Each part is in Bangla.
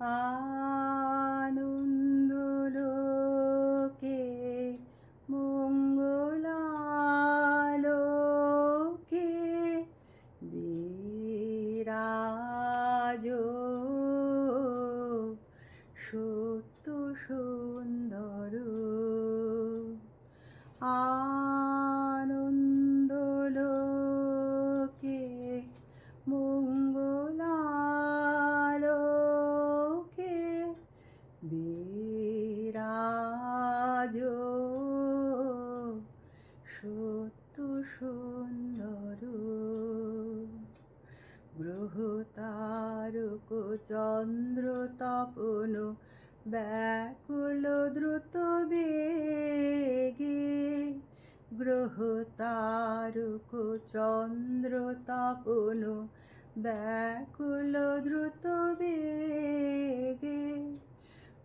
আনন্দলোকে মঙ্গলালোকে বিরাজ সত্য সুন্দর এত সুন্দর গ্রহ তারক চন্দ্র তপন ব্যাকুল দ্রুত বেগে। গ্রহ তারক চন্দ্র তপন ব্যাকুল দ্রুত বেগে।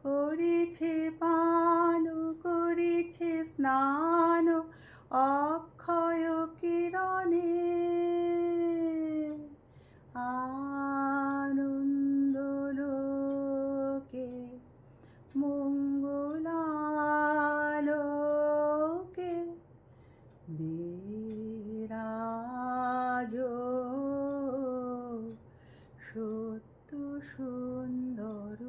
করেছে পান, করেছে স্নান অক্ষয় কিরণে আনন্দ লোকে মঙ্গলালোকে বিরাজ সত্য সুন্দর